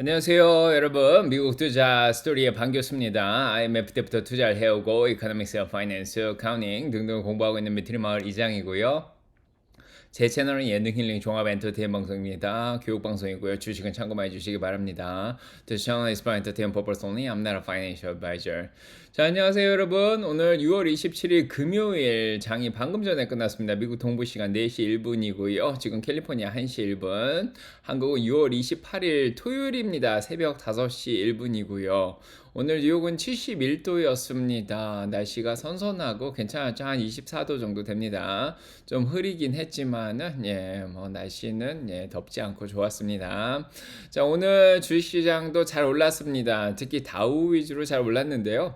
안녕하세요, 여러분. 미국 투자 스토리의 반 교수입니다. IMF 때부터 투자를 해오고 이코노믹스, 파이낸스, 카운팅 등등 공부하고 있는 미트리 마을 이장이고요. 제 채널은 예능 힐링 종합 엔터테인 방송입니다. 교육 방송이고요. 주식은 참고 많이 주시기 바랍니다. This channel is for entertainment purpose only. I'm not a financial advisor. 자, 안녕하세요, 여러분. 오늘 6월 27일 금요일 장이 방금 전에 끝났습니다. 미국 동부 시간 4시 1분이고요. 지금 캘리포니아 1시 1분. 한국은 6월 28일 토요일입니다. 새벽 5시 1분이고요. 오늘 뉴욕은 71도였습니다. 날씨가 선선하고 괜찮았죠. 한 24도 정도 됩니다. 좀 흐리긴 했지만은 예, 뭐 날씨는 예, 덥지 않고 좋았습니다. 자, 오늘 주식시장도 잘 올랐습니다. 특히 다우 위주로 잘 올랐는데요.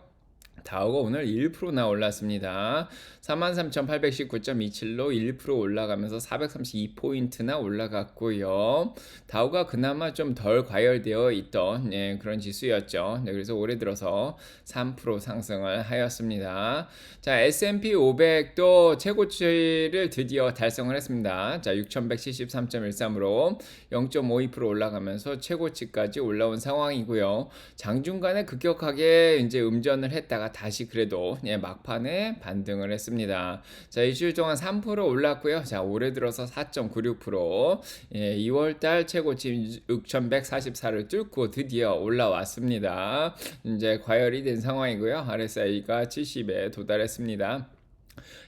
다우가 오늘 1%나 올랐습니다. 33,819.27로 1% 올라가면서 432포인트나 올라갔고요. 다우가 그나마 좀 덜 과열되어 있던 예, 그런 지수였죠. 네, 그래서 올해 들어서 3% 상승을 하였습니다. 자, S&P 500도 최고치를 드디어 달성을 했습니다. 자, 6,173.13으로 0.52% 올라가면서 최고치까지 올라온 상황이고요. 장중간에 급격하게 이제 음전을 했다가 다시 그래도 예, 막판에 반등을 했습니다. 있습니다. 자, 일주일 동안 3% 올랐고요. 자, 올해 들어서 4.96%. 예, 2월 달 최고치 6,144를 뚫고 드디어 올라왔습니다. 이제 과열이 된 상황이고요. RSI가 70에 도달했습니다.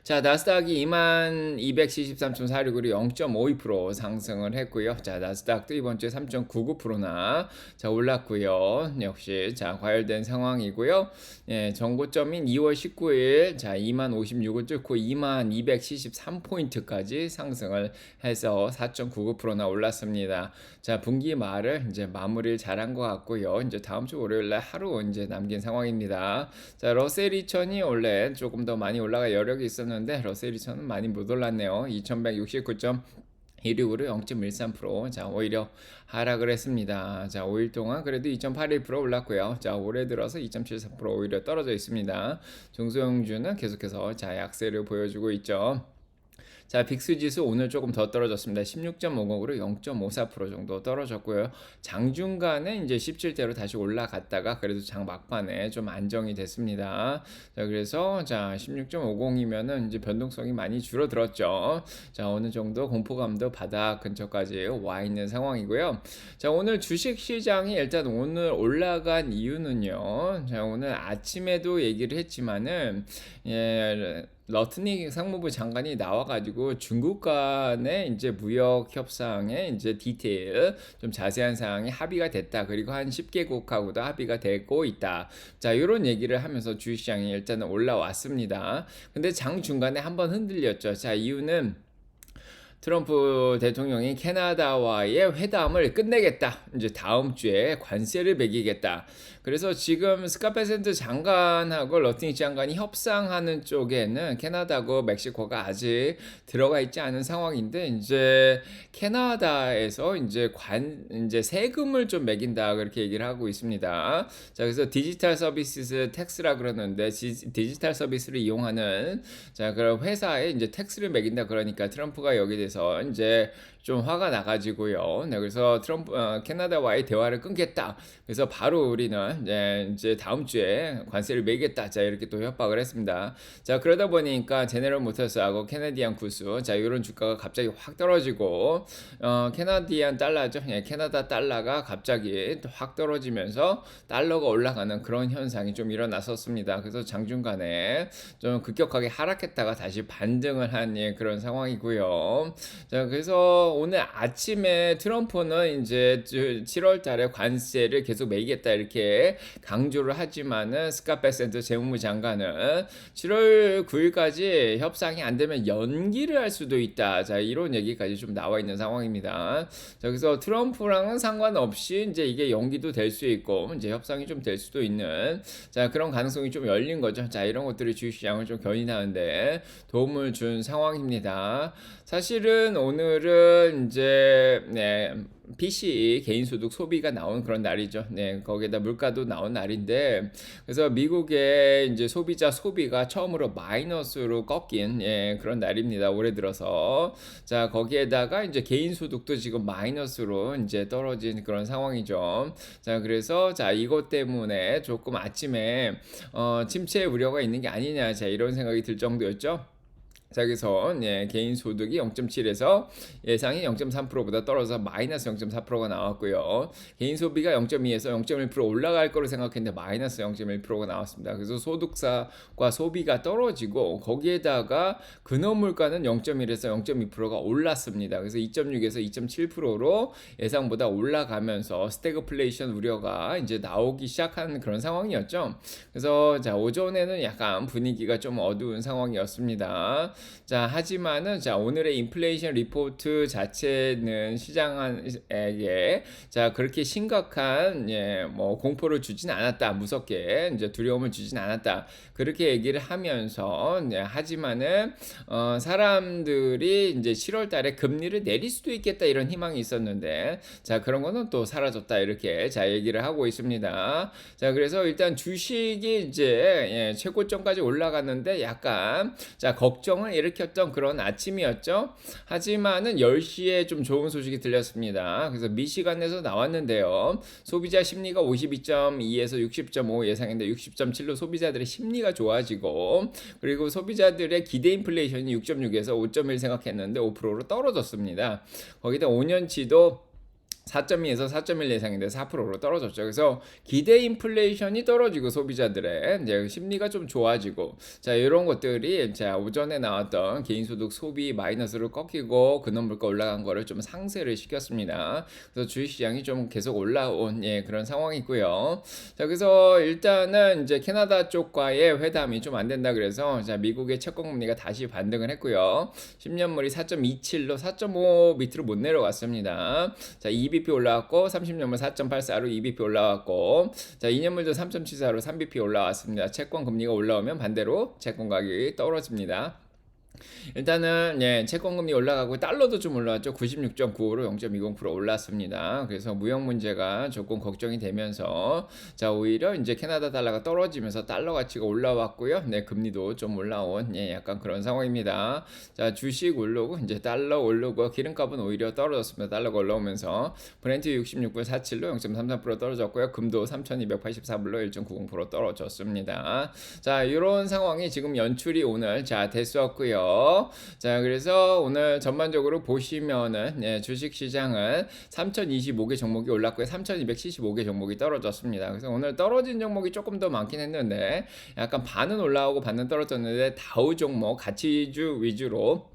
자, 나스닥이 2273.46으로 0.52% 상승을 했고요. 자, 나스닥도 이번 주에 3.99%나 자, 올랐고요. 역시 자, 과열된 상황이고요. 예, 정고점인 2월 19일 자, 2만 56을 뚫고 2만 273포인트까지 상승을 해서 4.99%나 올랐습니다. 자, 분기 말을 이제 마무리를 잘한 것 같고요. 이제 다음 주 월요일 날 하루 이제 남긴 상황입니다. 자, 러셀 2천이 원래 조금 더 많이 올라가 여력이 있었는데 있었는데 러셀 2천은 많이 못 올랐네요. 2169점 1위로 0.13%. 자, 오히려 하락을 했습니다. 자, 5일 동안 그래도 2.81% 올랐고요. 자, 올해 들어서 2.74% 오히려 떨어져 있습니다. 중소형주는 계속해서 자, 약세를 보여주고 있죠. 자, 빅스 지수 오늘 조금 더 떨어졌습니다. 16.50으로 0.54% 정도 떨어졌고요. 장중간에 이제 17대로 다시 올라갔다가 그래도 장 막판에 좀 안정이 됐습니다. 자, 그래서 자, 16.50이면은 이제 변동성이 많이 줄어들었죠. 자, 어느 정도 공포감도 바닥 근처까지 와 있는 상황이고요. 자, 오늘 주식 시장이 일단 오늘 올라간 이유는요. 자, 오늘 아침에도 얘기를 했지만은 예, 러트닉 상무부 장관이 나와가지고 중국 간의 이제 무역 협상에 이제 디테일 좀 자세한 사항이 합의가 됐다. 그리고 한 10개국하고도 합의가 되고 있다. 자, 이런 얘기를 하면서 주식시장이 일단은 올라왔습니다. 근데 장 중간에 한번 흔들렸죠. 자, 이유는 트럼프 대통령이 캐나다와의 회담을 끝내겠다. 이제 다음 주에 관세를 매기겠다. 그래서 지금 스카페센트 장관하고 러틴 장관이 협상하는 쪽에는 캐나다고 멕시코가 아직 들어가 있지 않은 상황인데 이제 캐나다에서 이제 관 이제 세금을 좀 매긴다 그렇게 얘기를 하고 있습니다. 자 그래서 디지털 서비스 텍스라 그러는데 지, 디지털 서비스를 이용하는 자 그런 회사에 이제 텍스를 매긴다 그러니까 트럼프가 여기 대해서 대해서 이제 좀 화가 나가지고요. 네, 그래서 트럼프 어, 캐나다와의 대화를 끊겠다. 그래서 바로 우리는 이제, 이제 다음 주에 관세를 매겠다. 자 이렇게 또 협박을 했습니다. 자 그러다 보니까 제네럴 모터스하고 캐나디안 구스 자 이런 주가가 갑자기 확 떨어지고 어, 캐나디안 달러죠. 예, 캐나다 달러가 갑자기 확 떨어지면서 달러가 올라가는 그런 현상이 좀 일어났었습니다. 그래서 장중간에 좀 급격하게 하락했다가 다시 반등을 한 예, 그런 상황이고요. 자 그래서 오늘 아침에 트럼프는 이제 7월 달에 관세를 계속 매기겠다 이렇게 강조를 하지만은 스카페센터 재무부 장관은 7월 9일까지 협상이 안 되면 연기를 할 수도 있다. 자, 이런 얘기까지 좀 나와 있는 상황입니다. 자, 그래서 트럼프랑은 상관없이 이제 이게 연기도 될 수 있고 이제 협상이 좀 될 수도 있는 자, 그런 가능성이 좀 열린 거죠. 자, 이런 것들이 주식시장을 좀 견인하는데 도움을 준 상황입니다. 사실 은 오늘은 이제 네, PC 개인 소득 소비가 나온 그런 날이죠. 네, 거기에다 물가도 나온 날인데 그래서 미국의 이제 소비자 소비가 처음으로 마이너스로 꺾인 예, 그런 날입니다. 올해 들어서 자 거기에다가 이제 개인 소득도 지금 마이너스로 이제 떨어진 그런 상황이죠. 자 그래서 자 이것 때문에 조금 아침에 어, 침체 우려가 있는 게 아니냐 자 이런 생각이 들 정도였죠. 자, 여기서 예, 개인 소득이 0.7에서 예상이 0.3%보다 떨어져서 마이너스 0.4%가 나왔고요. 개인 소비가 0.2에서 0.1% 올라갈 거로 생각했는데 마이너스 0.1%가 나왔습니다. 그래서 소득사과 소비가 떨어지고 거기에다가 근원 물가는 0.1에서 0.2%가 올랐습니다. 그래서 2.6에서 2.7%로 예상보다 올라가면서 스태그플레이션 우려가 이제 나오기 시작한 그런 상황이었죠. 그래서 자, 오전에는 약간 분위기가 좀 어두운 상황이었습니다. 자, 하지만은 자, 오늘의 인플레이션 리포트 자체는 시장에게 자, 그렇게 심각한 예, 뭐 공포를 주진 않았다. 무섭게 이제 두려움을 주진 않았다. 그렇게 얘기를 하면서 예, 하지만은 어, 사람들이 이제 7월 달에 금리를 내릴 수도 있겠다 이런 희망이 있었는데 자, 그런 거는 또 사라졌다. 이렇게 자, 얘기를 하고 있습니다. 자, 그래서 일단 주식이 이제 예, 최고점까지 올라갔는데 약간 자, 걱정을 일으켰던 그런 아침이었죠. 하지만은 10시에 좀 좋은 소식이 들렸습니다. 그래서 미시간에서 나왔는데요. 소비자 심리가 52.2에서 60.5 예상인데 60.7로 소비자들의 심리가 좋아지고 그리고 소비자들의 기대 인플레이션이 6.6에서 5.1 생각했는데 5%로 떨어졌습니다. 거기다 5년치도 4.2에서 4.1 예상인데 4%로 떨어졌죠. 그래서 기대 인플레이션이 떨어지고 소비자들의 이제 심리가 좀 좋아지고 자 이런 것들이 자 오전에 나왔던 개인소득 소비 마이너스로 꺾이고 근원 물가 올라간 거를 좀 상쇄를 시켰습니다. 그래서 주식시장이 좀 계속 올라온 예 그런 상황이고요. 자 그래서 일단은 이제 캐나다 쪽과의 회담이 좀 안 된다 그래서 자 미국의 채권 금리가 다시 반등을 했고요. 10년물이 4.27로 4.5 밑으로 못 내려갔습니다. 자 2bp 올라왔고 30년물 4.84로 2bp 올라왔고 자 2년물도 3.74로 3bp 올라왔습니다. 채권 금리가 올라오면 반대로 채권 가격이 떨어집니다. 일단은 예, 채권 금리 올라가고 달러도 좀 올라왔죠. 96.95로 0.20% 올랐습니다. 그래서 무역 문제가 조금 걱정이 되면서 자 오히려 이제 캐나다 달러가 떨어지면서 달러 가치가 올라왔고요. 네 금리도 좀 올라온 예, 약간 그런 상황입니다. 자 주식 오르고 이제 달러 오르고 기름값은 오히려 떨어졌습니다. 달러가 올라오면서 브렌트 66불 47로 0.33% 떨어졌고요. 금도 3,284불로 1.90% 떨어졌습니다. 자 이런 상황이 지금 연출이 오늘 자 됐었고요. 자, 그래서 오늘 전반적으로 보시면은 예, 주식 시장은 3,025개 종목이 올랐고요. 3,275개 종목이 떨어졌습니다. 그래서 오늘 떨어진 종목이 조금 더 많긴 했는데 약간 반은 올라오고 반은 떨어졌는데 다우 종목 가치주 위주로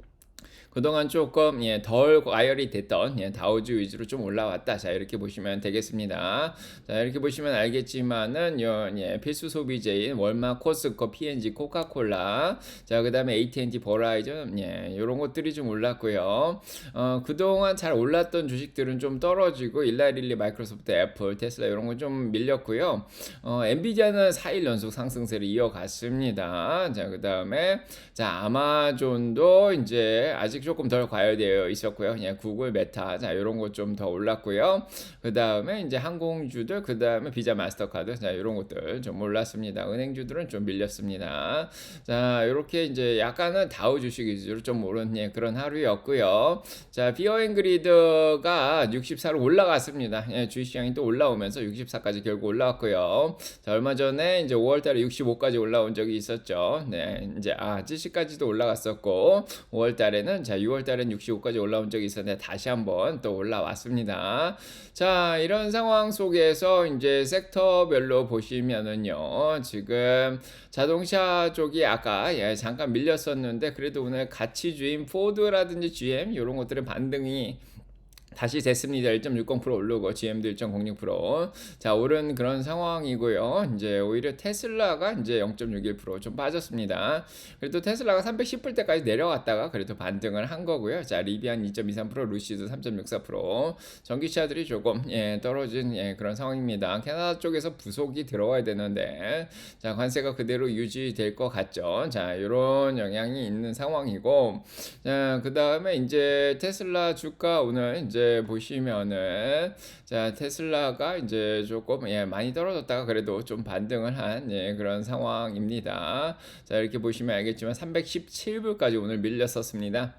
그동안 조금 예, 덜 과열이 됐던 예, 다우즈 위주로 좀 올라왔다. 자 이렇게 보시면 되겠습니다. 자 이렇게 보시면 알겠지만은 요, 예, 필수 소비재인 월마, 코스코, P&G, 코카콜라, 자 그다음에 AT&T, 버라이전, 예, 이런 것들이 좀 올랐고요. 어, 그동안 잘 올랐던 주식들은 좀 떨어지고 일라일리, 마이크로소프트, 애플, 테슬라 이런 건 좀 밀렸고요. 어, 엔비디아는 4일 연속 상승세를 이어갔습니다. 자 그다음에 자 아마존도 이제 아직 아직 조금 덜 과열되어 있었고요. 그냥 구글, 메타, 자 이런 것 좀 더 올랐고요. 그 다음에 이제 항공주들, 그 다음에 비자, 마스터카드, 자 이런 것들 좀 올랐습니다. 은행주들은 좀 밀렸습니다. 자 이렇게 이제 약간은 다우 주식 위주로 좀 오른 예, 그런 하루였고요. 자 비어앤그리드가 64로 올라갔습니다. 예, 주식시장이 또 올라오면서 64까지 결국 올라왔고요. 자 얼마 전에 이제 5월달에 65까지 올라온 적이 있었죠. 네 이제 아 70까지도 올라갔었고 5월달에는 자, 6월 달엔 65까지 올라온 적이 있었는데 다시 한번 또 올라왔습니다. 자, 이런 상황 속에서 이제 섹터별로 보시면은요. 지금 자동차 쪽이 아까 예, 잠깐 밀렸었는데 그래도 오늘 가치주인 포드라든지 GM 이런 것들의 반등이 다시 됐습니다. 1.60% 오르고 GM도 1.06%. 자, 오른 그런 상황이고요. 이제 오히려 테슬라가 이제 0.61%좀 빠졌습니다. 그래도 테슬라가 310불 때까지 내려갔다가 그래도 반등을 한 거고요. 자, 리비안 2.23%, 루시드 3.64%. 전기차들이 조금 예, 떨어진 예, 그런 상황입니다. 캐나다 쪽에서 부속이 들어와야 되는데 자, 관세가 그대로 유지될 것 같죠. 자, 이런 영향이 있는 상황이고 자, 그다음에 이제 테슬라 주가 오늘 이제 이제 보시면은 자 테슬라가 이제 조금 예 많이 떨어졌다가 그래도 좀 반등을 한 예, 그런 상황입니다. 자 이렇게 보시면 알겠지만 317불까지 오늘 밀렸었습니다.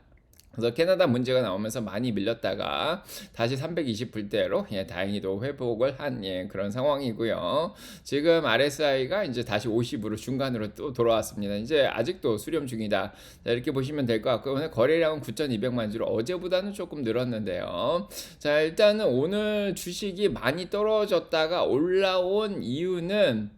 그래서 캐나다 문제가 나오면서 많이 밀렸다가 다시 320불대로 예, 다행히도 회복을 한 예, 그런 상황이고요. 지금 RSI가 이제 다시 50으로 중간으로 또 돌아왔습니다. 이제 아직도 수렴 중이다. 자, 이렇게 보시면 될 것 같고요. 오늘 거래량은 9,200만 주로 어제보다는 조금 늘었는데요. 자, 일단은 오늘 주식이 많이 떨어졌다가 올라온 이유는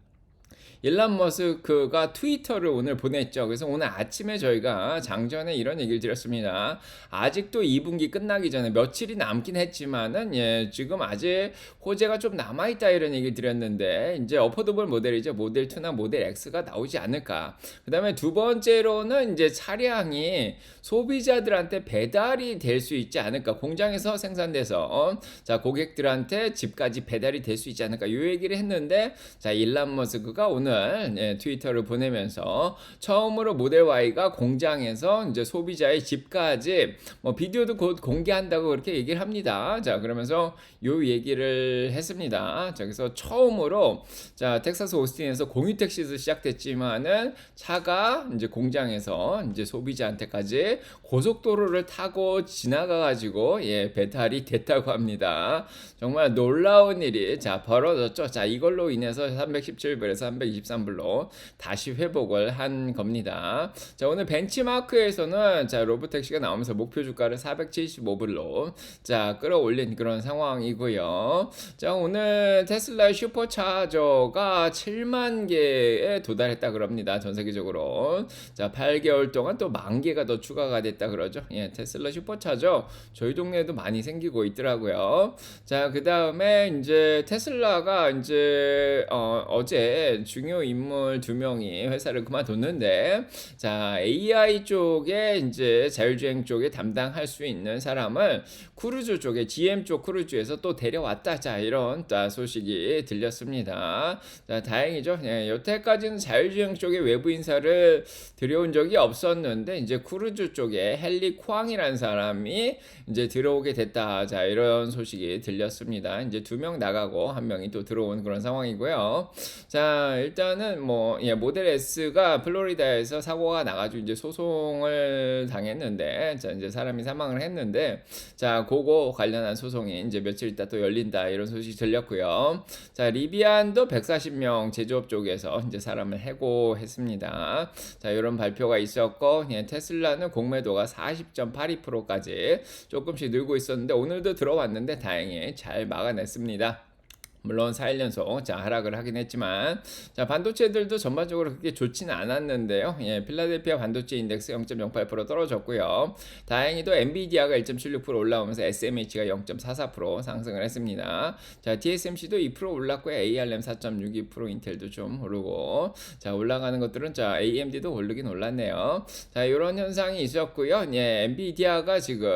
일란 머스크가 트위터를 오늘 보냈죠. 그래서 오늘 아침에 저희가 장전에 이런 얘기를 드렸습니다. 아직도 2분기 끝나기 전에 며칠이 남긴 했지만은 예, 지금 아직 호재가 좀 남아 있다 이런 얘기를 드렸는데 이제 어포더블 모델이죠. 모델 2나 모델 X가 나오지 않을까. 그다음에 두 번째로는 이제 차량이 소비자들한테 배달이 될 수 있지 않을까. 공장에서 생산돼서 어? 자, 고객들한테 집까지 배달이 될 수 있지 않을까. 이 얘기를 했는데 자, 일란 머스크가 오늘 오늘 예, 트위터를 보내면서 처음으로 모델 Y가 공장에서 이제 소비자의 집까지 뭐 비디오도 곧 공개한다고 그렇게 얘기를 합니다. 자 그러면서 요 얘기를 했습니다. 자 그래서 처음으로 자 텍사스 오스틴에서 공유 택시도 시작됐지만은 차가 이제 공장에서 이제 소비자한테까지 고속도로를 타고 지나가 가지고 예 배달이 됐다고 합니다. 정말 놀라운 일이 자 벌어졌죠. 자 이걸로 인해서 317불에서 320 23불로 다시 회복을 한 겁니다. 자, 오늘 벤치마크에서는 자, 로보택시가 나오면서 목표 주가를 475불로 자, 끌어올린 그런 상황이고요. 자, 오늘 테슬라 슈퍼차저가 7만 개에 도달했다 그럽니다. 전 세계적으로. 자, 8개월 동안 또 만 개가 더 추가가 됐다 그러죠. 예, 테슬라 슈퍼차저 저희 동네에도 많이 생기고 있더라고요. 자, 그다음에 이제 테슬라가 이제 어, 어제 중요 중요 인물 두 명이 회사를 그만뒀는데 자 AI 쪽에 이제 자율주행 쪽에 담당할 수 있는 사람을 크루즈 쪽에 GM 쪽 크루즈에서 또 데려왔다 자 이런 소식이 들렸습니다. 자 다행이죠. 예, 여태까지는 자율주행 쪽에 외부 인사를 들여온 적이 없었는데 이제 크루즈 쪽에 헨리 쾅이라는 사람이 이제 들어오게 됐다. 자 이런 소식이 들렸습니다. 이제 두 명 나가고 한 명이 또 들어온 그런 상황이고요. 자 일단 일단은 뭐 예, 모델 S가 플로리다에서 사고가 나가지고 이제 소송을 당했는데 자 이제 사람이 사망을 했는데 자 그거 관련한 소송이 이제 며칠 있다 또 열린다 이런 소식이 들렸고요. 자 리비안도 140명 제조업 쪽에서 이제 사람을 해고했습니다. 자 이런 발표가 있었고 예, 테슬라는 공매도가 40.82%까지 조금씩 늘고 있었는데 오늘도 들어왔는데 다행히 잘 막아냈습니다. 물론 4일 연속 자 하락을 하긴 했지만 자 반도체들도 전반적으로 그렇게 좋지는 않았는데요. 예, 필라델피아 반도체 인덱스 0.08% 떨어졌고요. 다행히도 엔비디아가 1.76% 올라오면서 SMH가 0.44% 상승을 했습니다. 자 TSMC도 2% 올랐고요. ARM 4.62% 인텔도 좀 오르고 자 올라가는 것들은 자 AMD도 오르긴 올랐네요. 자 이런 현상이 있었고요. 예, 엔비디아가 지금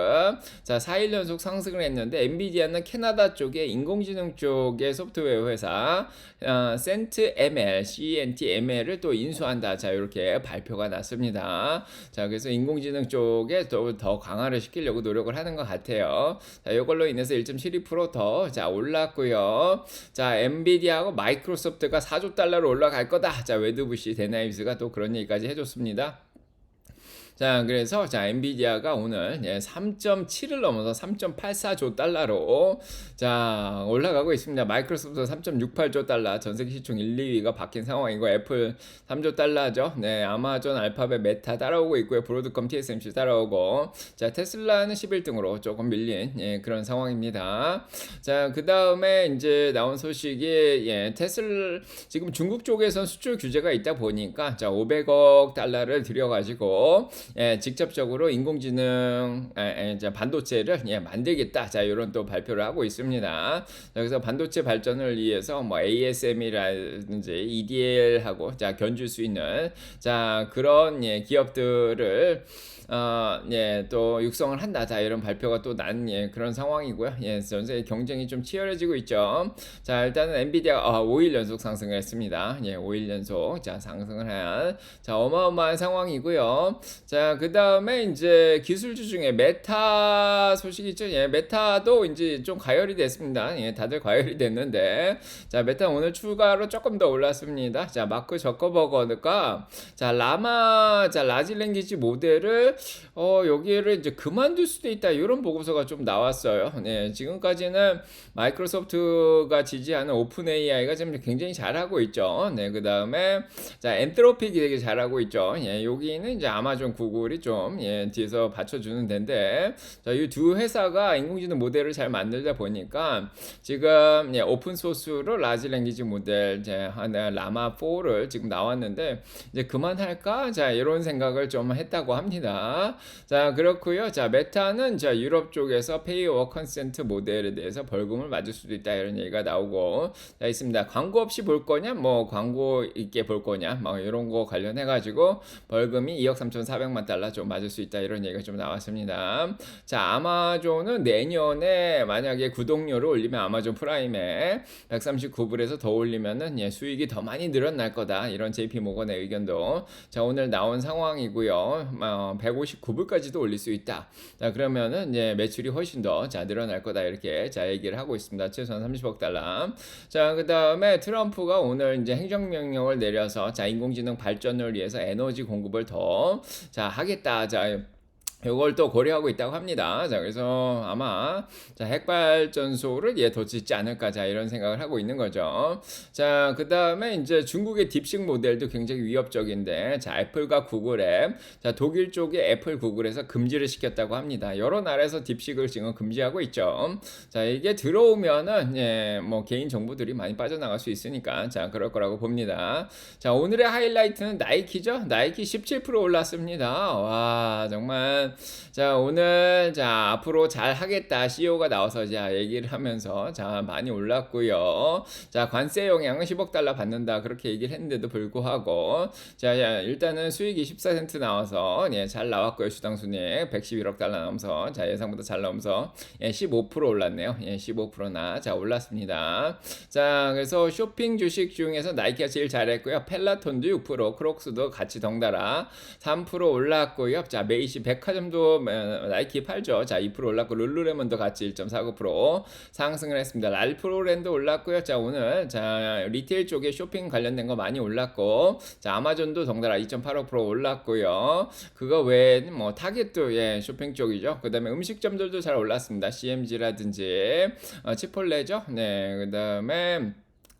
자 4일 연속 상승을 했는데 엔비디아는 캐나다 쪽에 인공지능 쪽에 소프트웨어 회사 어, 센트 ML, CNT ML을 또 인수한다. 자, 이렇게 발표가 났습니다. 자, 그래서 인공지능 쪽에 또더 강화를 시키려고 노력을 하는 것 같아요. 자, 이걸로 인해서 1.72%더 자, 올랐고요. 자, 엔비디아하고 마이크로소프트가 4조 달러로 올라갈 거다. 자, 웨드부시 데나이브스가 또 그런 얘기까지 해줬습니다. 자, 그래서 자, 엔비디아가 오늘 예, 3.7을 넘어서 3.84조 달러로 자, 올라가고 있습니다. 마이크로소프트 3.68조 달러 전 세계 시총 1, 2위가 바뀐 상황이고 애플 3조 달러죠. 네, 아마존, 알파벳, 메타 따라오고 있고요. 브로드컴, TSMC 따라오고 자, 테슬라는 11등으로 조금 밀린 예, 그런 상황입니다. 자, 그 다음에 이제 나온 소식이 예, 테슬 지금 중국 쪽에선 수출 규제가 있다 보니까 자, 500억 달러를 들여 가지고 예, 직접적으로 인공지능 예, 예, 반도체를 예, 만들겠다. 자, 이런 또 발표를 하고 있습니다. 그래서 반도체 발전을 위해서 뭐 ASM이라든지 EDL하고 자 견줄 수 있는 자 그런 예, 기업들을 어, 예, 또 육성을 한다. 자, 이런 발표가 또 난 예, 그런 상황이고요. 예, 전 세계 경쟁이 좀 치열해지고 있죠. 자, 일단은 엔비디아 아, 5일 연속 상승을 했습니다. 예, 5일 연속 자, 상승을 한 자, 어마어마한 상황이고요. 자, 자, 그 다음에 인제 기술주 중에 메타 소식이 있죠. 예, 메타도 인제 좀 과열이 됐습니다. 예, 다들 과열이 됐는데 자, 메타 오늘 추가로 쪼끔 더 올랐습니다. 자, 마크 저커버거가 자, 라마 자, 라지 랭귀지 모델을 어, 여기를 이제 그만둘 수도 있다. 요런 보고서가 좀 나왔어요. 네, 지금까지는 마이크로소프트가 지지하는 오픈 AI가 지금 굉장히 잘하고 있죠. 네, 그 다음에 자, 엔트로픽이 되게 잘하고 있죠. 예, 여기는 이제 아마존 구 글이 좀 예, 뒤에서 받쳐주는 데인데 자, 이 두 회사가 인공지능 모델을 잘 만들다 보니까 지금 예, 오픈 소스로 라지 랭귀지 모델 이제 하나 라마 4를 지금 나왔는데 이제 그만할까? 자, 이런 생각을 좀 했다고 합니다. 자, 그렇고요. 자, 메타는 자, 유럽 쪽에서 페이워 컨센트 모델에 대해서 벌금을 맞을 수도 있다 이런 얘기가 나오고 자, 있습니다. 광고 없이 볼 거냐? 뭐 광고 있게 볼 거냐? 뭐 이런 거 관련해 가지고 벌금이 2억 3,400만 달러 좀 맞을 수 있다 이런 얘기가 좀 나왔습니다. 자, 아마존은 내년에 만약에 구독료를 올리면 아마존 프라임에 139불에서 더 올리면은 예, 수익이 더 많이 늘어날 거다. 이런 JP 모건의 의견도 자, 오늘 나온 상황이고요. 어, 159불까지도 올릴 수 있다. 자, 그러면은 예, 매출이 훨씬 더 자, 늘어날 거다. 이렇게 자, 얘기를 하고 있습니다. 최소한 30억 달러. 자, 그다음에 트럼프가 오늘 이제 행정명령을 내려서 자, 인공지능 발전을 위해서 에너지 공급을 더 자, 하겠다. 자, 요걸 또 고려하고 있다고 합니다. 자, 그래서 아마 자, 핵발전소를 예, 더 짓지 않을까 자, 이런 생각을 하고 있는 거죠. 자, 그다음에 이제 중국의 딥식 모델도 굉장히 위협적인데 자, 애플과 구글에 자, 독일 쪽에 애플 구글에서 금지를 시켰다고 합니다. 여러 나라에서 딥식을 지금 금지하고 있죠. 자, 이게 들어오면은 예, 뭐 개인 정보들이 많이 빠져나갈 수 있으니까 자, 그럴 거라고 봅니다. 자, 오늘의 하이라이트는 나이키죠. 나이키 17% 올랐습니다. 와, 정말 자, 오늘 자, 앞으로 잘 하겠다. CEO가 나와서 자, 얘기를 하면서 자, 많이 올랐고요. 자, 관세 영향은 10억 달러 받는다. 그렇게 얘기를 했는데도 불구하고 자, 자 일단은 수익이 14센트 나와서 예, 잘 나왔고요. 주당 순이익 111억 달러 나오면서 자, 예상보다 잘 나오면서 예, 15% 올랐네요. 예, 15%나 자, 올랐습니다. 자, 그래서 쇼핑 주식 중에서 나이키가 제일 잘했고요. 펠라톤도 6%, 크록스도 같이 덩달아 3% 올랐고요. 자, 메이시 백화점 도 어, 나이키 팔죠. 자, 2% 올랐고 룰루레몬도 같이 1.49% 상승을 했습니다. 랄프로랜드 올랐고요. 자, 오늘 자, 리테일 쪽에 쇼핑 관련된 거 많이 올랐고 자, 아마존도 덩달아 2.85% 올랐고요. 그거 외에 뭐 타겟도 예, 쇼핑 쪽이죠. 그다음에 음식점들도 잘 올랐습니다. CMG라든지 어, 치폴레죠. 네. 그다음에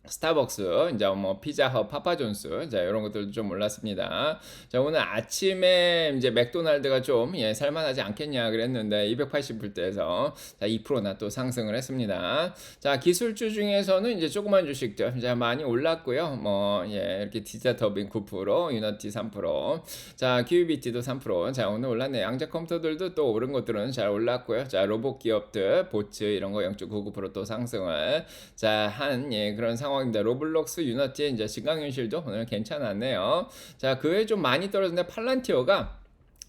스타벅스, 이제 뭐 피자헛, 파파존스, 자 이런 것들도 좀 올랐습니다. 자 오늘 아침에 이제 맥도날드가 좀 예, 살만하지 않겠냐 그랬는데 280불대에서 자 2%나 또 상승을 했습니다. 자 기술주 중에서는 이제 조그만 주식들 자 많이 올랐고요. 뭐 예, 이렇게 디자터빈 9%, 유너티 3%, 자 QBT도 3%. 자 오늘 올랐네. 양자 컴퓨터들도 또 오른 것들은 잘 올랐고요. 자 로봇 기업들, 보츠 이런 거 0.99%또 상승을 자한 예, 그런 상황. 상황입니다. 로블록스 유너티의 이제 증강현실도 오늘 괜찮았네요. 자, 그 외에 좀 많이 떨어졌는데 팔란티어가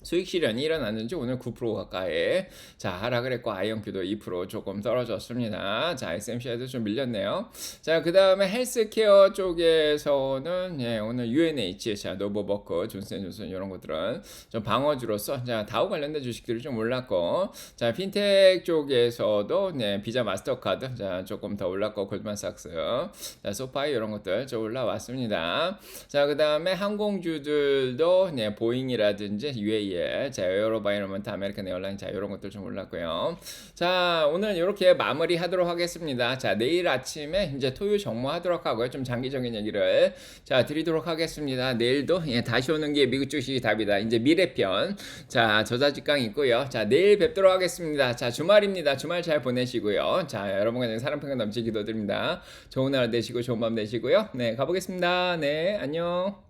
수익 실현이 일어났는지 오늘 9% 가까이 자 하락을 했고 아이언큐도 2% 조금 떨어졌습니다. 자 SMCI도 좀 밀렸네요. 자그 다음에 헬스케어 쪽에서는 예, 오늘 UNH, 자 노보버크, 존슨존슨 이런 것들은 좀 방어주로서 자 다우 관련된 주식들이 좀 올랐고 자 핀텍 쪽에서도 네, 비자 마스터카드 자 조금 더 올랐고 골드만삭스, 자 소파이 이런 것들 좀 올라왔습니다. 자그 다음에 항공주들도 네, 보잉이라든지 UAE 예, 자 에어로바이너먼트 아메리칸 에어라인 자 이런 것들 좀 올랐고요. 자 오늘 이렇게 마무리하도록 하겠습니다. 자 내일 아침에 이제 토요 정모하도록 하고요. 좀 장기적인 얘기를 자 드리도록 하겠습니다. 내일도 예, 다시 오는 게 미국 주식이 답이다. 이제 미래편 자 저자직강 있고요. 자 내일 뵙도록 하겠습니다. 자 주말입니다. 주말 잘 보내시고요. 자 여러분과 사랑 평강 넘치기도 드립니다. 좋은 하루 되시고 좋은 밤 되시고요. 네 가보겠습니다. 네 안녕.